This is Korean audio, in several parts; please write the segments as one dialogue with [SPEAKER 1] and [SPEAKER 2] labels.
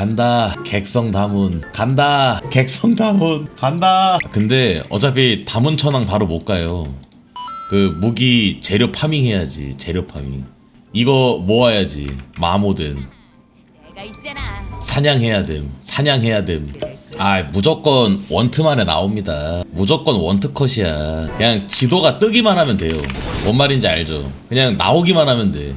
[SPEAKER 1] 간다 객성 다문. 간다 객성 다문. 간다. 근데 어차피 다문 천왕 바로 못 가요. 그 무기 재료 파밍 해야지 재료 파밍. 이거 모아야지 마모든. 사냥해야 됨 사냥해야 됨아 무조건 원트만에 나옵니다. 무조건 원트 컷이야. 그냥 지도가 뜨기만 하면 돼요. 뭔 말인지 알죠? 그냥 나오기만 하면 돼.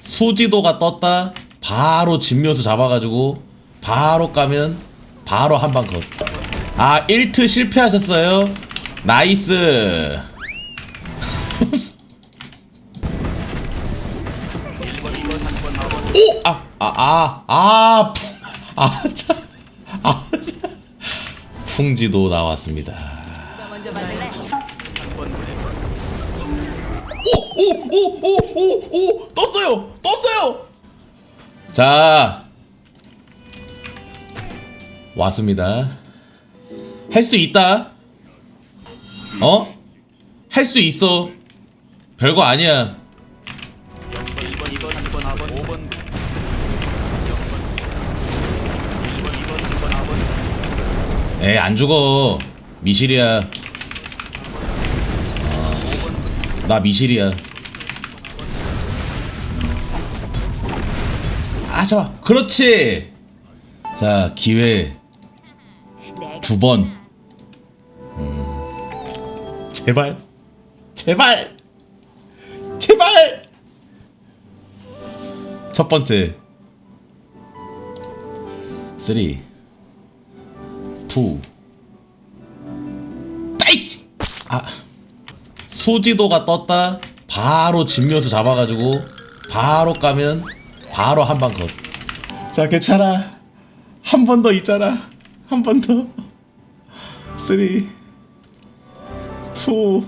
[SPEAKER 1] 수지도가 떴다 바로 진묘수 잡아가지고 바로 까면 바로 한방 컷. 아 1트 실패하셨어요? 나이스 오! 아, 아, 아, 아, 풍, 아, 참, 아, 참. 풍지도 나왔습니다.
[SPEAKER 2] 맞을래?
[SPEAKER 1] 오, 오, 오, 오, 오, 떴어요, 떴어요. 자, 왔습니다. 할 수 있다. 어? 할 수 있어. 별거 아니야.
[SPEAKER 3] 1번, 2번, 3번, 4번, 5번. 1번, 2번, 3번, 4번.
[SPEAKER 1] 에, 안 죽어. 미실이야. 어, 나 미실이야. 아, 잠깐. 그렇지. 자, 기회 두 번. 음, 제발. 제발. 제발. 첫 번째. 쓰리. 투. 아이씨. 아. 수지도가 떴다. 바로 진묘수 잡아가지고 바로 까면 바로 한 방 컷. 자, 괜찮아. 한 번 더 있잖아. 한 번 더.
[SPEAKER 2] 3, 2,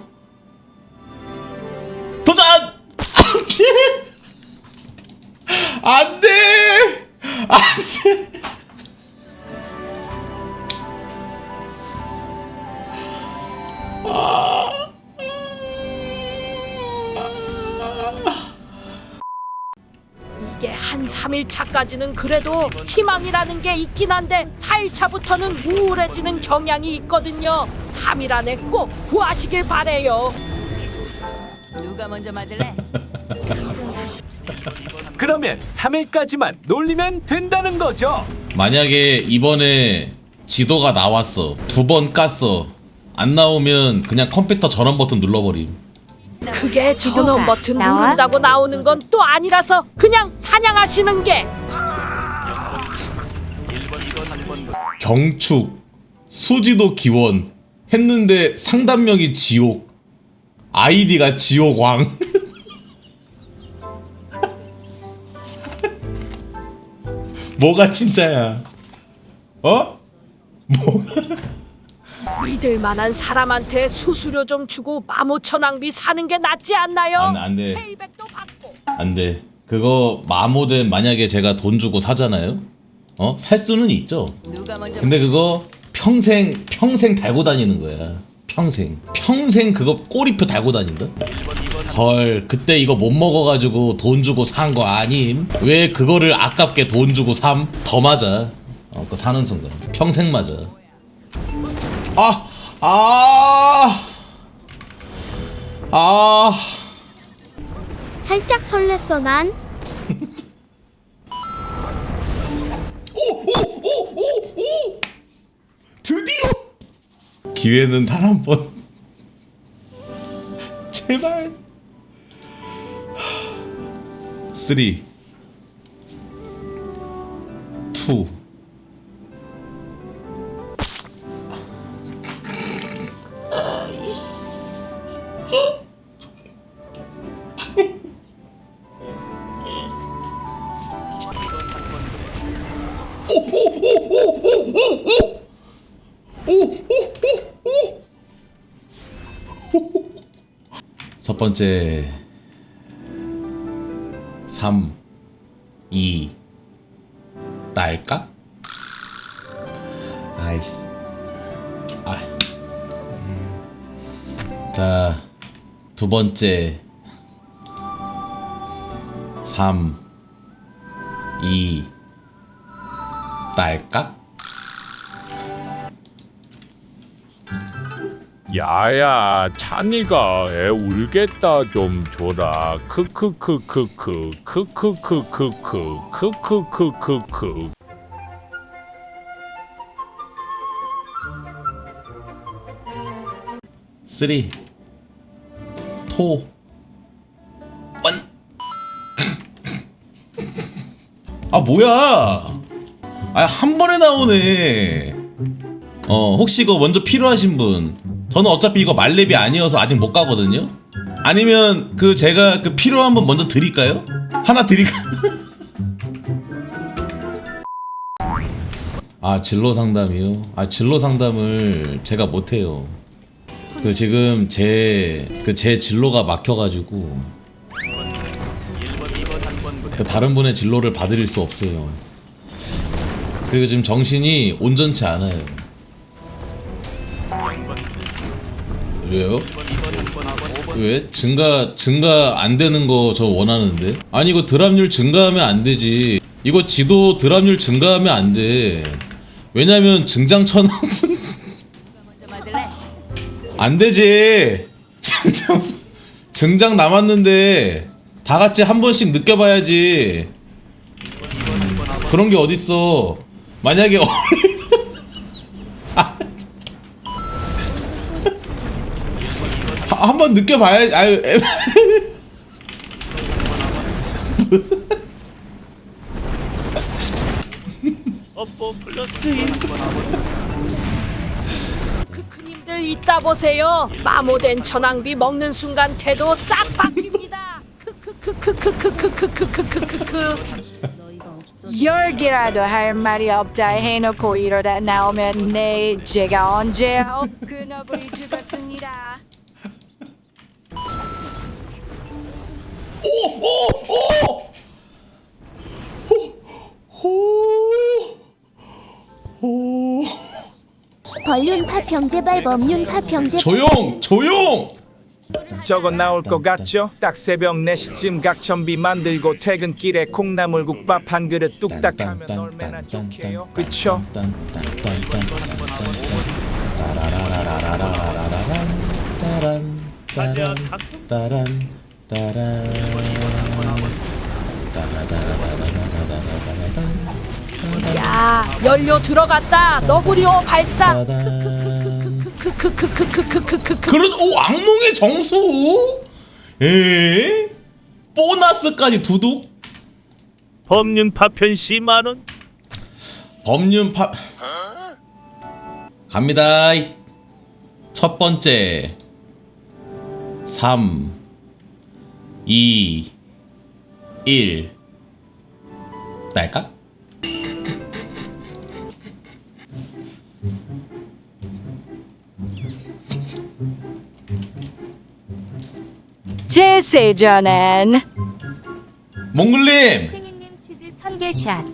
[SPEAKER 2] 3일차까지는 그래도 희망이라는 게 있긴 한데 4일차부터는 우울해지는 경향이 있거든요. 3일 안에 꼭 구하시길 바래요. 누가 먼저 맞을래?
[SPEAKER 4] 그러면 3일까지만 놀리면 된다는 거죠.
[SPEAKER 1] 만약에 이번에 지도가 나왔어. 두 번 깠어. 안 나오면 그냥 컴퓨터 전원 버튼 눌러버림.
[SPEAKER 2] 그게 전원 버튼
[SPEAKER 5] 나와?
[SPEAKER 2] 누른다고 나오는 건 또 아니라서 그냥 사냥하시는 게
[SPEAKER 3] 1번, 2번, 3번.
[SPEAKER 1] 경축, 수지도 기원 했는데 상단명이 지옥. 아이디가 지옥왕. 뭐가 진짜야? 어?
[SPEAKER 2] 믿을 만한 사람한테 수수료 좀 주고 마모천왕비 사는 게 낫지 않나요?
[SPEAKER 1] 안, 안 돼.
[SPEAKER 2] 페이백도 받고
[SPEAKER 1] 안 돼. 그거 마모된 만약에 제가 돈 주고 사잖아요? 어? 살 수는 있죠.
[SPEAKER 2] 누가 먼저
[SPEAKER 1] 근데 그거 평생 평생 달고 다니는 거야. 평생. 평생 그거 꼬리표 달고 다닌다. 헐, 그때 이거 못 먹어가지고 돈 주고 산 거 아님? 왜 그거를 아깝게 돈 주고 삼? 더 맞아. 어, 그 사는 순간. 평생 맞아. 아, 아, 아.
[SPEAKER 5] 살짝 설렜어 난.
[SPEAKER 1] 오, 오, 오, 오, 오. 드디어 기회는 단 한 번. 제발. 3 2 첫 번째. 3 2 딸깍? 아이씨. 아. 음. 자, 두 번째. 3 2 딸깍
[SPEAKER 5] 야야 찬이가 애 울겠다 좀 줘라. 크크크크크 크크크크크 크크크크크.
[SPEAKER 1] 쓰리 토 원. 아 뭐야? 아 한 번에 나오네. 어 혹시 이거 먼저 필요하신 분 저는 어차피 이거 말렙이 아니어서 아직 못 가거든요 아니면 그 제가 그 필요한 분 먼저 드릴까요? 하나 드릴까? 아 진로 상담이요? 아 진로 상담을 제가 못해요 그 지금 제 그 제 진로가 막혀가지고
[SPEAKER 3] 1번 2번 3번 부대
[SPEAKER 1] 그 다른 분의 진로를 받을 수 없어요. 그리고 지금 정신이 온전치 않아요. 왜요?
[SPEAKER 3] 1번 2번 3번 4번 5번
[SPEAKER 1] 왜? 증가 증가 안 되는 거 저 원하는데? 아니 이거 드랍률 증가하면 안 되지. 이거 지도 드랍률 증가하면 안 돼. 왜냐면 증장 천원 안 되지. 증장 증장 남았는데 다 같이 한 번씩 느껴봐야지. 그런 게 어딨어. 만약에 어- 한번 느껴봐야지. 아유, 에-
[SPEAKER 2] 크크님들 이따 보세요. 마모된 천왕비 먹는 순간 태도 싹 바뀝니다. 크크크크크크크크크크크크.
[SPEAKER 6] 열기라도 할 말이 없다 해놓고 이러다 나오면 네 제가 언제 그 너구리 죽었습니다.
[SPEAKER 7] 벌륜파 병제발 범륜파 병제
[SPEAKER 1] 조용, 조용.
[SPEAKER 4] 저거 나올 것 같죠? 딱 새벽 4시쯤 각천비 만들고 퇴근길에 콩나물 국밥 한 그릇 뚝딱 하면 얼마나 좋게요 그쵸?
[SPEAKER 1] 따란 따란 따란
[SPEAKER 2] 야 연료 들어갔다. 너구리오 발사.
[SPEAKER 1] 그런 오 악몽의 정수? 에? 보너스까지 두둑?
[SPEAKER 8] 법륜 파편 10만 원.
[SPEAKER 1] 법륜 파 갑니다. 첫 번째 3 2 1 딸까?
[SPEAKER 6] 제 세전엔
[SPEAKER 1] 몽글님
[SPEAKER 7] 생인님 치즈 천개샷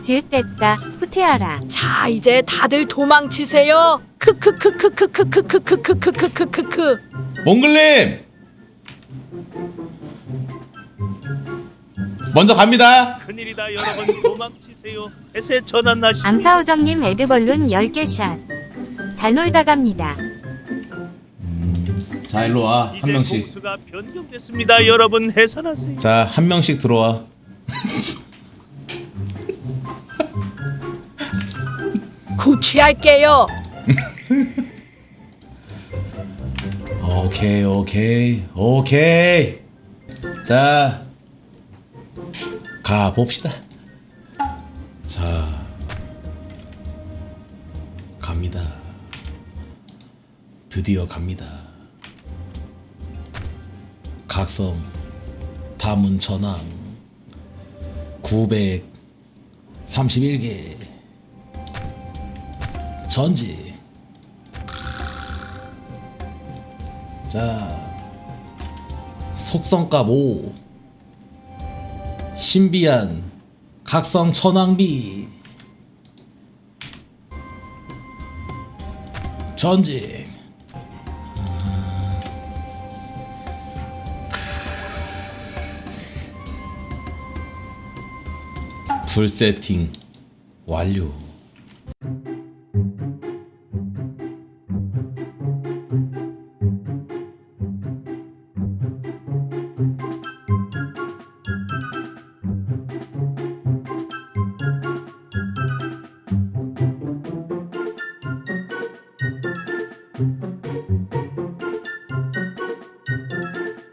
[SPEAKER 7] 지읒됐다 후퇴하라
[SPEAKER 2] 자 이제 다들 도망치세요. 크크크크크크크크크크크크크크.
[SPEAKER 1] 몽글님 먼저 갑니다.
[SPEAKER 8] 큰일이다 여러분 도망치세요. 해세 전환 나시.
[SPEAKER 7] 암사오정님 에드벌룬 10개 샷. 잘 놀다 갑니다.
[SPEAKER 1] 자 일로 와한 명씩.
[SPEAKER 8] 공수가 변경됐습니다. 여러분 해산하세요.
[SPEAKER 1] 자 한 명씩 들어와.
[SPEAKER 2] 구취할게요.
[SPEAKER 1] 오케이 오케이 오케이 자 가 봅시다. 자 갑니다. 드디어 갑니다. 각성 다문 전황 931개. 전지. 자 속성값 5 신비한 각성 천왕비 전직 풀 세팅 완료.